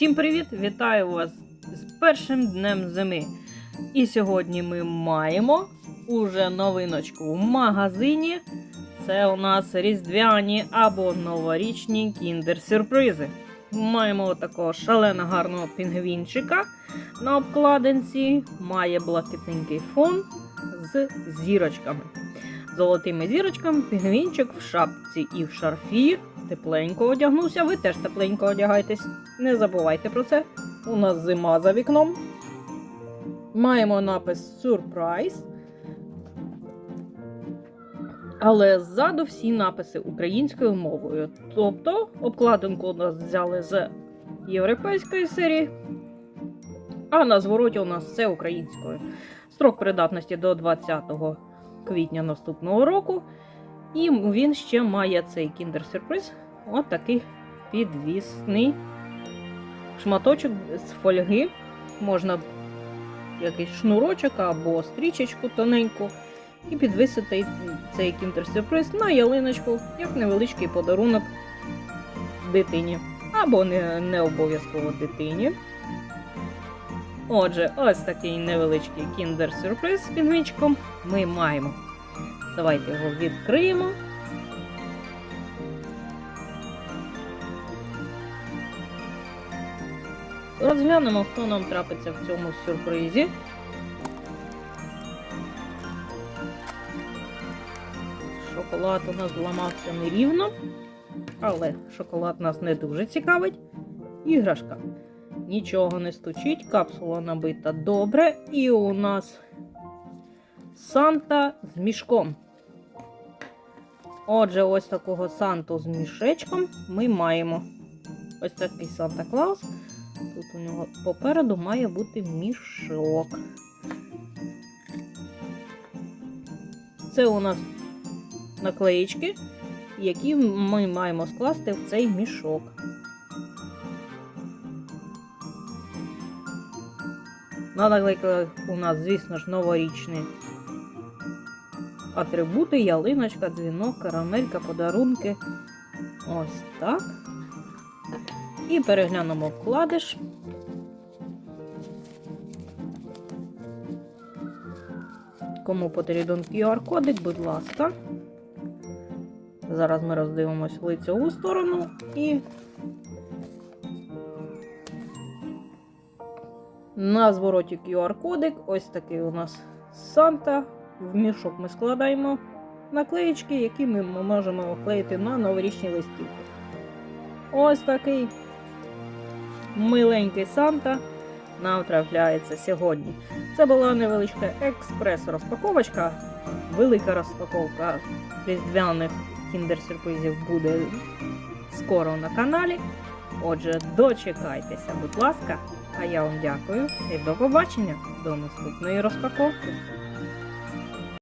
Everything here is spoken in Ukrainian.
Всім привіт! Вітаю вас з першим днем зими. І сьогодні ми маємо уже новиночку в магазині. Це у нас різдвяні або новорічні кіндер-сюрпризи. Маємо такого шалено гарного пінгвінчика на обкладинці. Має блакитненький фон з зірочками. Золотими зірочками пінгвінчик в шапці і в шарфі. Тепленько одягнувся. Ви теж тепленько одягайтесь. Не забувайте про це. У нас зима за вікном. Маємо напис Сюрприз. Але ззаду всі написи українською мовою. Тобто обкладинку у нас взяли з європейської серії, а на звороті у нас все українською. Строк придатності до 20 квітня наступного року. І він ще має цей кіндер-сюрприз. От такий підвісний шматочок з фольги. Можна якийсь шнурочок або стрічечку тоненьку. І підвисити цей кіндер-сюрприз на ялиночку, як невеличкий подарунок дитині. Або не, не обов'язково дитині. Отже, ось такий невеличкий кіндер-сюрприз з пінгвінчиком ми маємо. Давайте його відкриємо. Розглянемо, хто нам трапиться в цьому сюрпризі. Шоколад у нас зламався нерівно, але шоколад нас не дуже цікавить. Іграшка. Нічого не стучить, капсула набита добре. І у нас Санта з мішком. Отже, ось такого Санту з мішечком ми маємо. Ось такий Санта Клаус. Тут у нього попереду має бути мішок. Це у нас наклеїчки, які ми маємо скласти в цей мішок. На наклейках у нас, звісно ж, новорічні атрибути, ялиночка, дзвінок, карамелька, подарунки. Ось так. І переглянемо вкладиш. Кому потрібен QR-кодик, будь ласка. Зараз ми роздивимось в лицеву сторону і на звороті QR-кодик. Ось такий у нас Санта. В мішок ми складаємо наклеїчки, які ми можемо оклеїти на новорічні листівки. Ось такий миленький Санта нам трапляється сьогодні. Це була невеличка експрес-розпаковочка. Велика розпаковка різдвяних кіндер-сюрпризів буде скоро на каналі. Отже, дочекайтеся, будь ласка. А я вам дякую і до побачення до наступної розпаковки.